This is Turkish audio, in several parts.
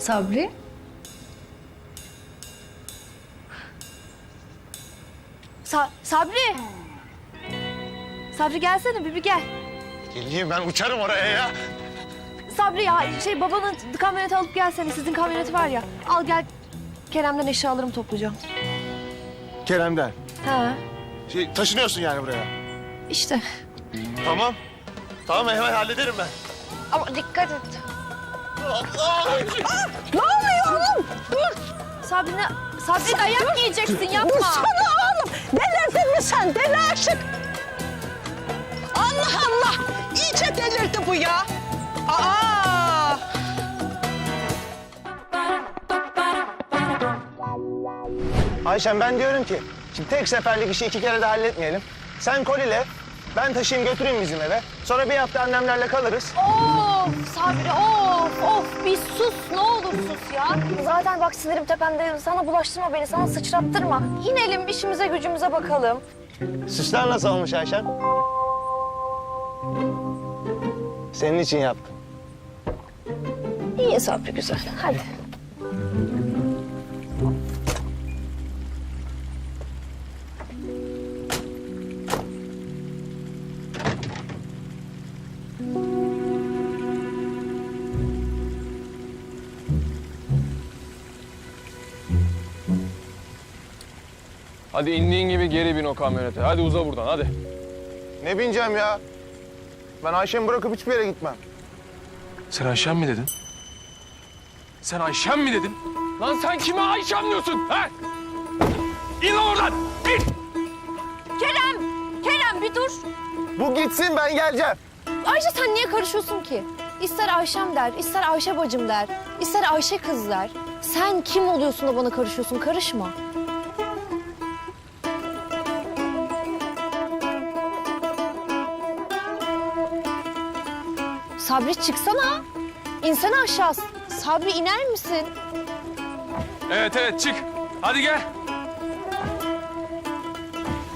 Sabri? Sa- Sabri! Sabri gelsene bir, bir gel. Geleyim ben uçarım oraya ya. Sabri ya şey babanın kamyoneti alıp gelsene. Sizin kamyoneti var ya. Al gel. Kerem'den eşyalarımı toplayacağım. Kerem'den. Ha Şey, taşınıyorsun yani buraya. işte. Tamam. Tamam hemen hallederim ben. Ama dikkat et. Ne oluyor oğlum? Dur. Sabri ne? Sabri dayak yiyeceksin yapma. Dursana oğlum. Delirdin mi sen? Deli aşık. Allah Allah. İyice delirdi bu ya. Aa. Ayşem ben diyorum ki şimdi tek seferlik işi iki kere de halletmeyelim. Sen kolile, ben taşıyayım götüreyim bizim eve. Sonra bir hafta annemlerle kalırız. Of Sabri of of bir sus ne olur sus ya. Zaten bak sinirim tepemde sana bulaştırma beni sana sıçrattırma. İnelim işimize gücümüze bakalım. Süsler nasıl olmuş Ayşem? Senin için yaptım. İyi Sabri güzel hadi. Hadi indiğin gibi geri bin o kamyonete. Hadi uza buradan hadi. Ne bineceğim ya? Ben Ayşem'i bırakıp hiçbir yere gitmem. Sen Ayşem mi dedin? Sen Ayşem mi dedin? Lan sen kime Ayşem diyorsun? He? İn oradan! İn! Kerem! Kerem bir dur. Bu gitsin ben geleceğim. Ayşe sen niye karışıyorsun ki? İster Ayşem der, ister Ayşe bacım der, ister Ayşe kız der. Sen kim oluyorsun da bana karışıyorsun? Karışma. Sabri çıksana. İnsene aşağı. Sabri iner misin? Evet evet çık. Hadi gel.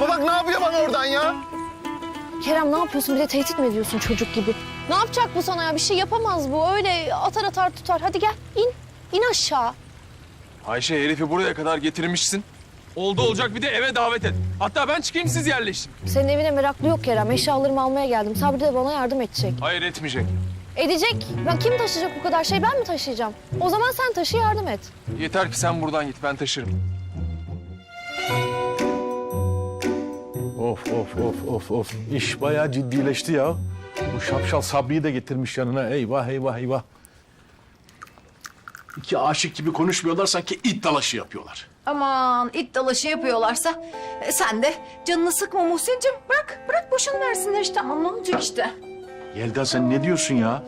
Bak ne yapıyor bana oradan ya? Kerem ne yapıyorsun? Bir de tehdit mi ediyorsun çocuk gibi? Ne yapacak bu sana ya? Bir şey yapamaz bu. Öyle atar atar tutar. Hadi gel in. İn aşağı. Ayşe herifi buraya kadar getirmişsin. Oldu olacak bir de eve davet et. Hatta ben çıkayım siz yerleşin. Senin evine meraklı yok Kerem. Eşyalarımı almaya geldim. Sabri de bana yardım edecek. Hayır etmeyecek. Edecek. Ben kim taşıyacak bu kadar şey? Ben mi taşıyacağım? O zaman sen taşı yardım et. Yeter ki sen buradan git ben taşırım. Of of of of of. İş bayağı ciddileşti ya. Bu şapşal Sabri'yi de getirmiş yanına. Eyvah eyvah eyvah. İki aşık gibi konuşmuyorlar sanki it dalaşı yapıyorlar. Aman it dalaşı yapıyorlarsa e, sen de canını sıkma Muhsin'cim. Bırak, bırak boşunu versinler işte. Aman ne olacak işte. Yelda sen ne diyorsun ya?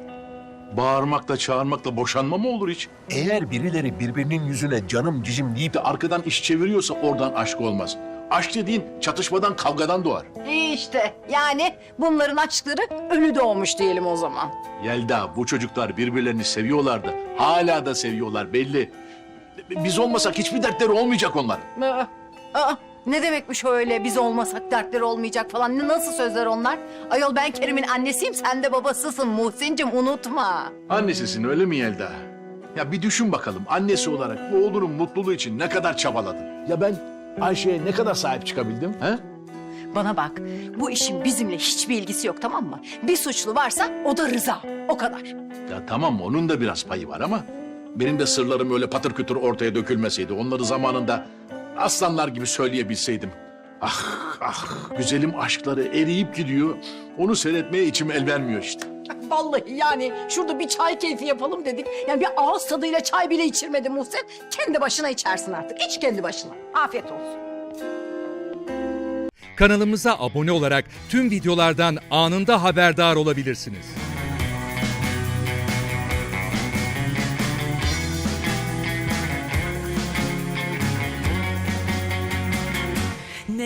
Bağırmakla çağırmakla boşanma mı olur hiç? Eğer birileri birbirinin yüzüne canım cicim deyip de arkadan iş çeviriyorsa oradan aşk olmaz. Aşk dediğin çatışmadan kavgadan doğar. İyi işte yani bunların aşkları ölü doğmuş diyelim o zaman. Yelda bu çocuklar birbirlerini seviyorlardı. Hala da seviyorlar belli. Biz olmasak hiçbir dertleri olmayacak onların. Aa, aa, ne demekmiş öyle biz olmasak dertleri olmayacak falan. Ne, nasıl sözler onlar? Ayol ben Kerim'in annesiyim sen de babasısın Muhsin'cim unutma. Annesisin öyle mi Yelda? Ya bir düşün bakalım annesi olarak bu oğlunun mutluluğu için ne kadar çabaladın? Ya ben Ayşe'ye ne kadar sahip çıkabildim? He? Bana bak bu işin bizimle hiçbir ilgisi yok tamam mı? Bir suçlu varsa o da Rıza o kadar. Ya tamam onun da biraz payı var ama benim de sırlarım öyle patır kütür ortaya dökülmeseydi. Onları zamanında aslanlar gibi söyleyebilseydim. Ah ah güzelim aşkları eriyip gidiyor. Onu seyretmeye içim el vermiyor işte. Vallahi yani şurada bir çay keyfi yapalım dedik. Yani bir ağız tadıyla çay bile içirmedi Muhsin. Kendi başına içersin artık. İç kendi başına. Afiyet olsun. Kanalımıza abone olarak tüm videolardan anında haberdar olabilirsiniz.